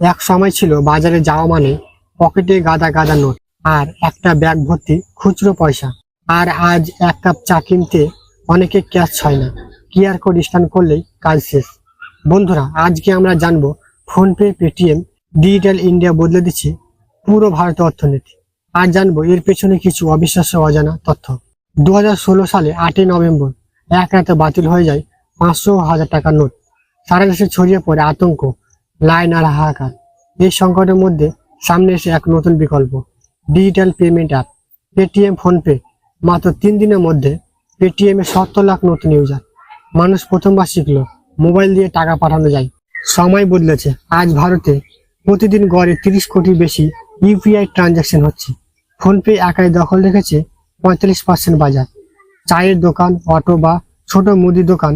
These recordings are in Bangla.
এক সময় ছিল বাজারে যাওয়া মানে পকেটে গাদা গাদা নোট আর একটা ব্যাগ ভর্তি খুচরো পয়সা। আর আজ এক কাপ চা কিনতে অনেকে ক্যাশ হয় না। কিউআর কোড স্ক্যান করলেই কাজ শেষ। বন্ধুরা, আজকে আমরা জানব ফোনপে, পেটিএম, ডিজিটাল ইন্ডিয়া বদলে দিচ্ছে পুরো ভারতের অর্থনীতি। আর জানব এর পেছনে কিছু অবিশ্বাস্য অজানা তথ্য। দু হাজার ষোলো সালে আটই নভেম্বর এক রাতে বাতিল হয়ে যায় পাঁচশো হাজার টাকার নোট। সারা দেশে ছড়িয়ে পড়ে আতঙ্ক। লাইন আর হাহাকার। এই সংকটের মধ্যে সামনে এসে এক নতুন বিকল্প digital payment app Paytm PhonePe মাত্র তিন দিনের মধ্যে পেটিএম সত্তর লাখ নতুন ইউজার মানুষ প্রথমবার শিখলো মোবাইল দিয়ে টাকা পাঠানো যায়। সময় বদলেছে। আজ ভারতে প্রতিদিন গড়ে তিরিশ কোটির বেশি ইউপিআই ট্রানজাকশন হচ্ছে। ফোনপে একাই দখল রেখেছে পঁয়তাল্লিশ পার্সেন্ট বাজার। চায়ের দোকান অটো বা ছোট মুদি দোকান,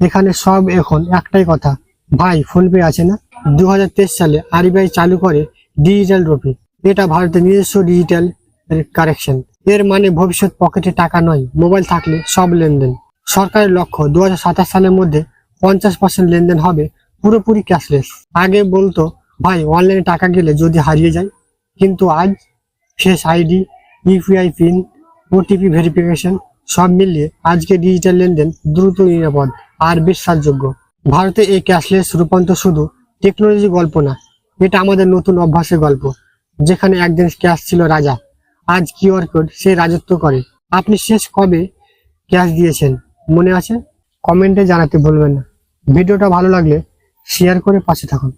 এখানে সব এখন একটাই কথা, ভাই ফোনপে আছে না? দু হাজার তেইশ সালে আরবিআই চালু করে ডিজিটাল রুপি। এটা ভারতের নিজস্ব ডিজিটাল কারেকশন এর মানে ভবিষ্যৎ পকেটে টাকা নয় মোবাইল থাকলে সব লেনদেন। সরকারের লক্ষ্য দু হাজার সাতাশ সালের মধ্যে পঞ্চাশ পার্সেন্ট লেনদেন হবে পুরোপুরি ক্যাশলেস আগে বলতো, ভাই অনলাইনে টাকা গেলে যদি হারিয়ে যায়, কিন্তু আজ face ID UPI PIN OTP verification সব মিলিয়ে আজকে ডিজিটাল লেনদেন দ্রুত নিরাপদ আর বিশ্বাসযোগ্য ভারতে এই ক্যাশলেস রূপান্তর শুধু টেকনোলজি গল্প না, এটা আমাদের নতুন অভ্যাসের গল্প, যেখানে একদিন ক্যাশ ছিল রাজা, আজ কিউআর কোড সে রাজত্ব করে। আপনি শেষ কবে ক্যাশ দিয়েছেন, মনে আছে? কমেন্টে জানাতে ভুলবেন না। ভিডিওটা ভালো লাগলে শেয়ার করে পাশে থাকুন।